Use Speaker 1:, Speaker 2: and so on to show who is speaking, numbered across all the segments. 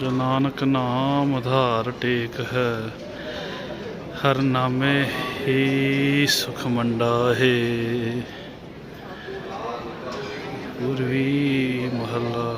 Speaker 1: ਜੋ ਨਾਨਕ ਨਾਮ ਆਧਾਰ ਟੇਕ ਹੈ, ਹਰ ਨਾਮੇ ਹੀ ਸੁਖ ਮੰਡਾ ਹੈ ਪੂਰਵੀ ਮਹੱਲਾ।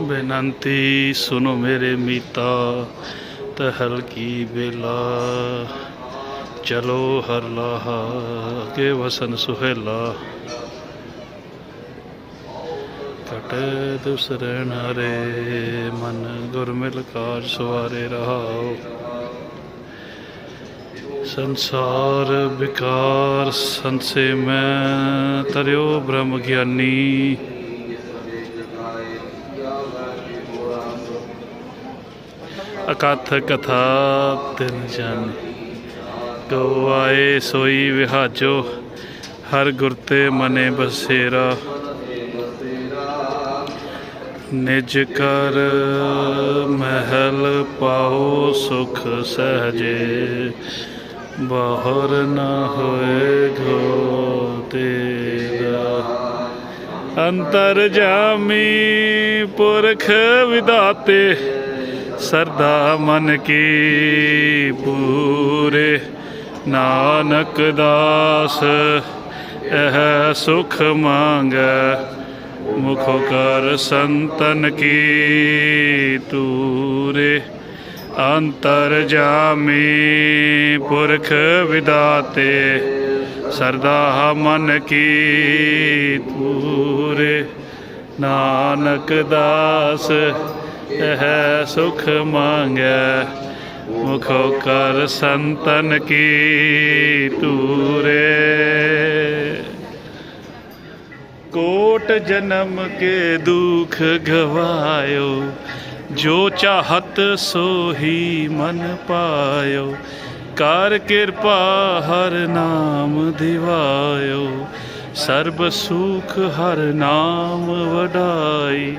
Speaker 1: ਬੇਨੰਤੀ ਸੁਨੋ ਮੇਰੇ ਮੀਤਾ, ਤਹਲ ਕੀ ਬੇਲਾ। ਚਲੋ ਹਰ ਲਾਹਾ ਕੇ ਵਸਨ ਸੁਹੇਲਾ। ਕਟ ਦੁਸਰੇ ਨਾਰੇ ਮਨ ਗੁਰ ਮਿਲ ਕਾਜ ਸਵਾਰੇ ਰਹਾਓ ਸੰਸਾਰ ਵਿਕਾਰ ਸੰਸੇ ਮੈਂ ਤਰਿਓ ਬ੍ਰਹਮ ਗਿਆਨੀ। ਅਕਥ ਕਥਾ ਤਿਨ ਜਾਣੀ ਕੋ ਆਏ ਸੋਈ ਵਿਹਾਜੋ। ਹਰ ਗੁਰ ਤੇ ਮਨੇ ਬਸੇਰਾ। ਨਿਜ ਕਰ ਮਹਿਲ ਪਾਓ ਸੁਖ ਸਹਜੇ, ਬਾਹਰ ਨਾ ਹੋਏ ਘੋ ਤੇਰਾ। ਅੰਤਰ ਜਾਮੀ ਪੁਰਖ ਵਿਦਾਤੇ, ਸਰਦਾ ਮਨ ਕੀ ਪੂਰੇ। ਨਾਨਕ ਦਾਸ, ਇਹ ਸੁਖ ਮੰਗੈ ਮੁਖ ਕਰ ਸੰਤਨ ਕੀ ਤੂਰੇ, ਅੰਤਰ ਜਾਮੀ ਪੁਰਖ ਵਿਦਾਤੇ, ਸਰਦਾ ਮਨ ਕੀ ਤੂਰੇ, ਨਾਨਕ ਦਾਸ ਇਹ ਸੁਖ ਮੰਗੈ, ਮੁਖ ਕਰ ਸੰਤਨ ਕੀ ਤੂਰੇ। ਕੋਟ ਜਨਮ ਕੇ ਦੁਖ ਗਵਾਇਓ, ਜੋ ਚਾਹਤ ਸੋ ਹੀ ਮਨ ਪਾਇਓ। ਕਰ ਕਿਰਪਾ ਹਰ ਨਾਮ ਦਿਵਾਇਓ, ਸਰਬ ਸੁਖ ਹਰ ਨਾਮ ਵਡਾਈ।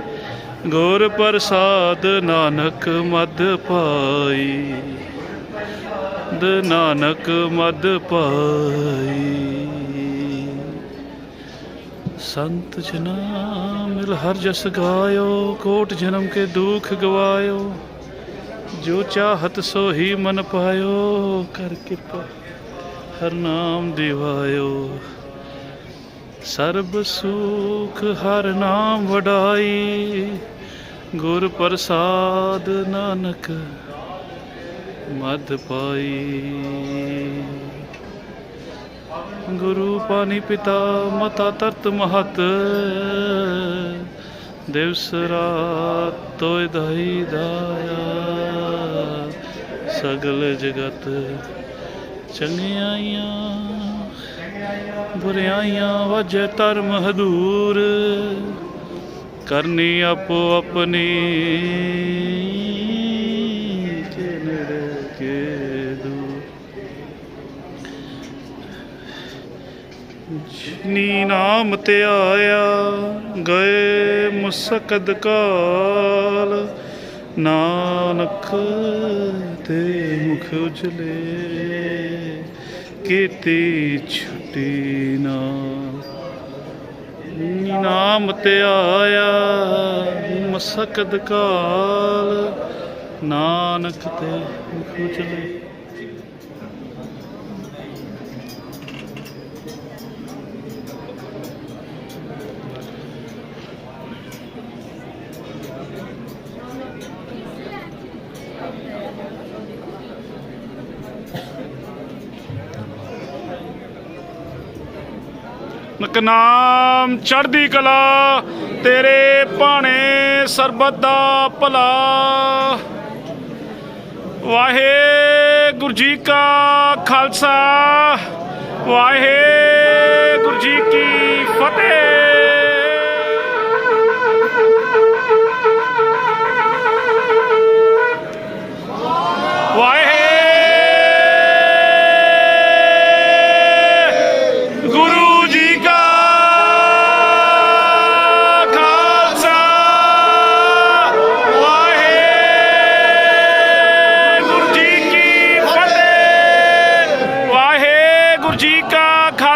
Speaker 1: ਗੁਰ ਪ੍ਰਸਾਦ ਨਾਨਕ ਮਦ ਪਾਈ, ਦ ਨਾਨਕ ਮਦ ਪਾਈ। ਸੰਤ ਜਨਾ ਮਿਲ, ਹਰ ਜਸ ਗਾਇਓ, ਕੋਟ ਜਨਮ ਕੇ ਦੁਖ ਗਵਾਇਓ। ਜੋ ਚਾਹਤ ਸੋ ਹੀ ਮਨ ਪਾਇਓ, ਕਰ ਕਿਰਪਾ ਹਰ ਨਾਮ ਦਿਵਾਇਓ। ਸਰਬ ਸੁਖ ਹਰ ਨਾਮ ਵਡਾਈ, ਗੁਰ ਪ੍ਰਸਾਦ ਨਾਨਕ ਮਦ ਪਾਈ। ਗੁਰੂ ਪਾਣੀ ਪਿਤਾ ਮਤਾ ਤਰਤ ਮਹਤ। ਦਿਵਸ ਰਾਤ ਤੋਇ ਦਾਈ ਦਾਇਆ ਸਗਲ ਜਗਤ ਚੰਗਿਆਈਆਂ, ਬੁਰਿਆਈਆਂ ਵਜੇ ਧਰਮ ਹਦੂਰ। ਕਰਨੀ ਆਪੋ ਆਪਣੀ ਕੇ ਨੇੜੇ ਕੇ ਦੂਰ ਜਿਨੀ ਨਾਮ ਤੇ ਆਇਆ, ਗਏ ਮੁਸਕਦ ਕਾਲ। ਨਾਨਕ ਤੇ ਮੁਖ ਉਜਲੇ, ਕੀਤੀ ਛੁੱਟੀ ਨਾ। ਜਿਨੀ ਨਾਮ ਤੇ ਆਇਆ, ਮੁਸਕਦ ਕਾਲ। ਨਾਨਕ ਤੇ ਮੁਖ ਉਜਲੇ। ਨਕਨਾਮ ਚੜ੍ਹਦੀ ਕਲਾ, ਤੇਰੇ ਭਾਣੇ ਸਰਬਤ ਦਾ ਭਲਾ। ਵਾਹਿਗੁਰੂ ਜੀ ਕਾ ਖਾਲਸਾ, ਵਾਹਿਗੁਰੂ ਜੀ ਕੀ ਫਤਿਹ।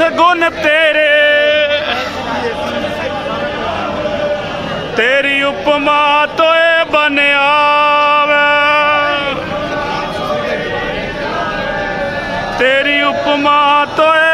Speaker 1: ਗੁਣ ਤੇਰੇ ਤੇਰੀ ਉਪਮਾ ਤੋਏ ਬਣਿਆ ਵੇ ਤੇਰੀ ਉਪਮਾ ਤੋਏ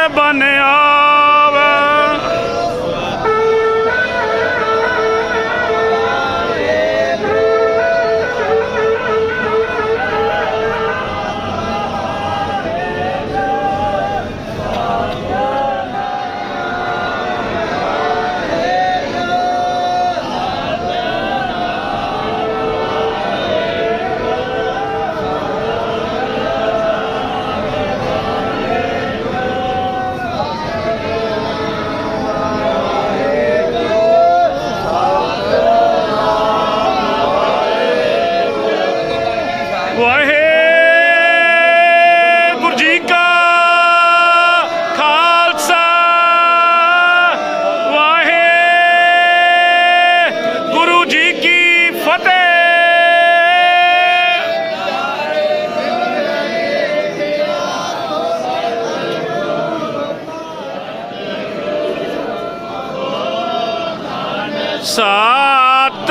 Speaker 1: ਸਤ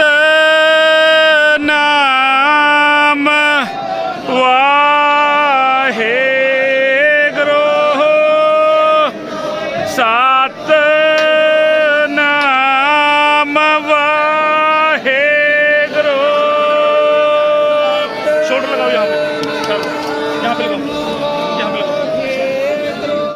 Speaker 1: ਨਾਮ ਵਾਹਿਗੁਰੂ। ਸਤ